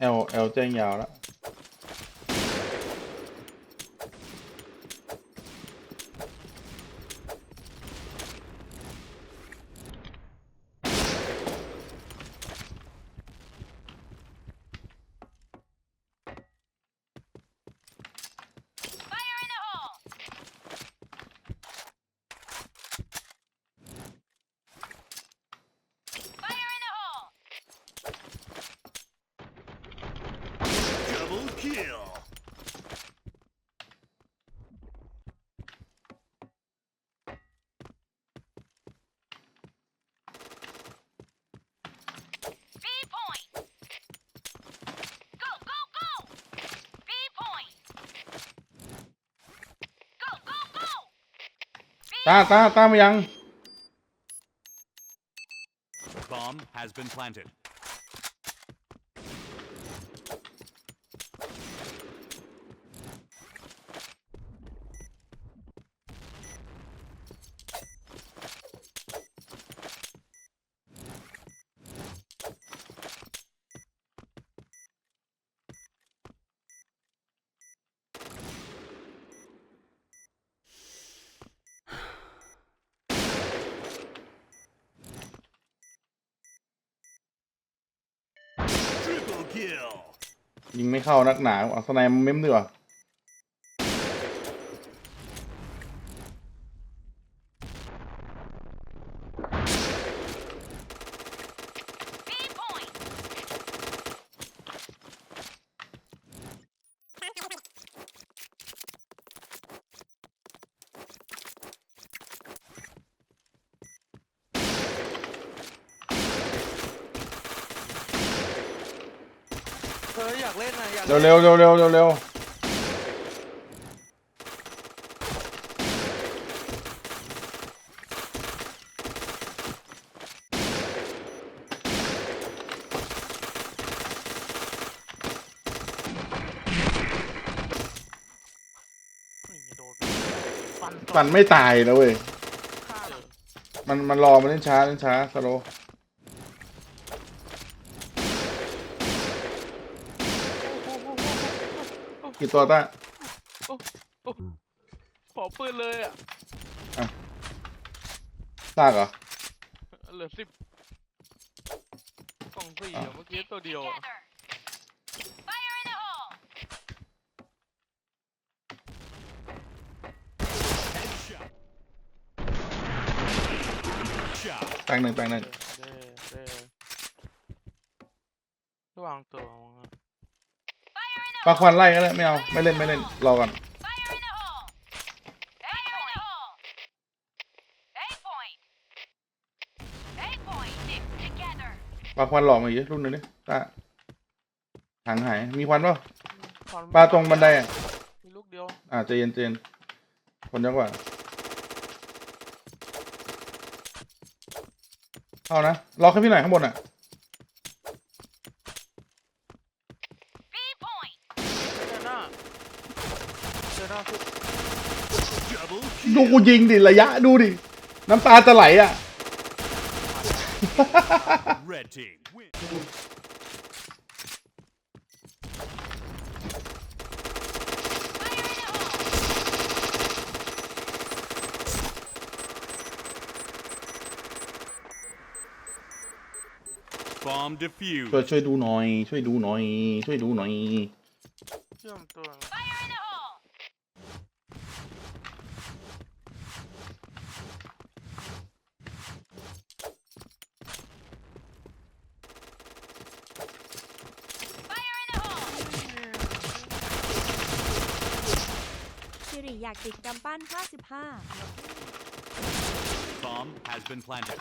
แอลแอ ตาตาตามมายัง Bomb has been planted. ยิงไม่เข้านักหนาเอาสไนมันเม้มดีกว่า เอออยากเล่นนะอยากเร็วเร็วเร็วเร็วเร็วเร็วนี่โดนฟันฟันไม่ตายนะเว้ย ฆ่าเลยมันมันรอมันเล่นช้าเล่นช้าสโลว์ กี่ตัวตาขอปืนเลยอะซากเหรอ เหลือสิบกล่องสี่อะเมื่อกี้ตัวเดียวอะ Headshot. Shot. แตงหนึ่งแตงหนึ่งเด้เด้ระวางตัวมั้งอะ ปลาควันไล่ก็ได้ไม่เอาไม่เล่นไม่เล่นรอก่อนปลาควันหลอกมาอีกรุ่นหนึ่งดิตาหางหายมีควันเปล่าฟันปลาตรงบันไดอะมีลูกเดียวอ่าใจเย็นใจเย็นคนเยอะกว่าเอานะรอแค่พี่หน่อยข้างบนอะ เจอหน้า เจอหน้าทุก Double ดู kill. กูยิงดิระยะดูดิ น้ำตาจะไหลอะ Red team win. บอม defused ช่วยช่วยดูหน่อย ช่วยดูหน่อย ช่วยดูหน่อย เชื่อมตัวสิริ อยากติดกำปั้น 55 bomb has been planted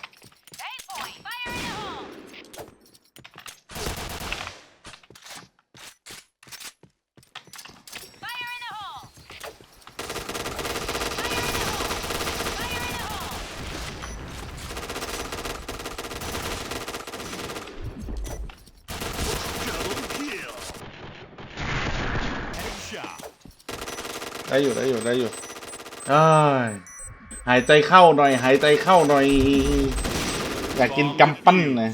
ได้อยู่ได้อยู่ได้อยู่อ้ายหายใจเข้าหน่อย หายใจเข้าหน่อย อยากกินกำปั้นนะ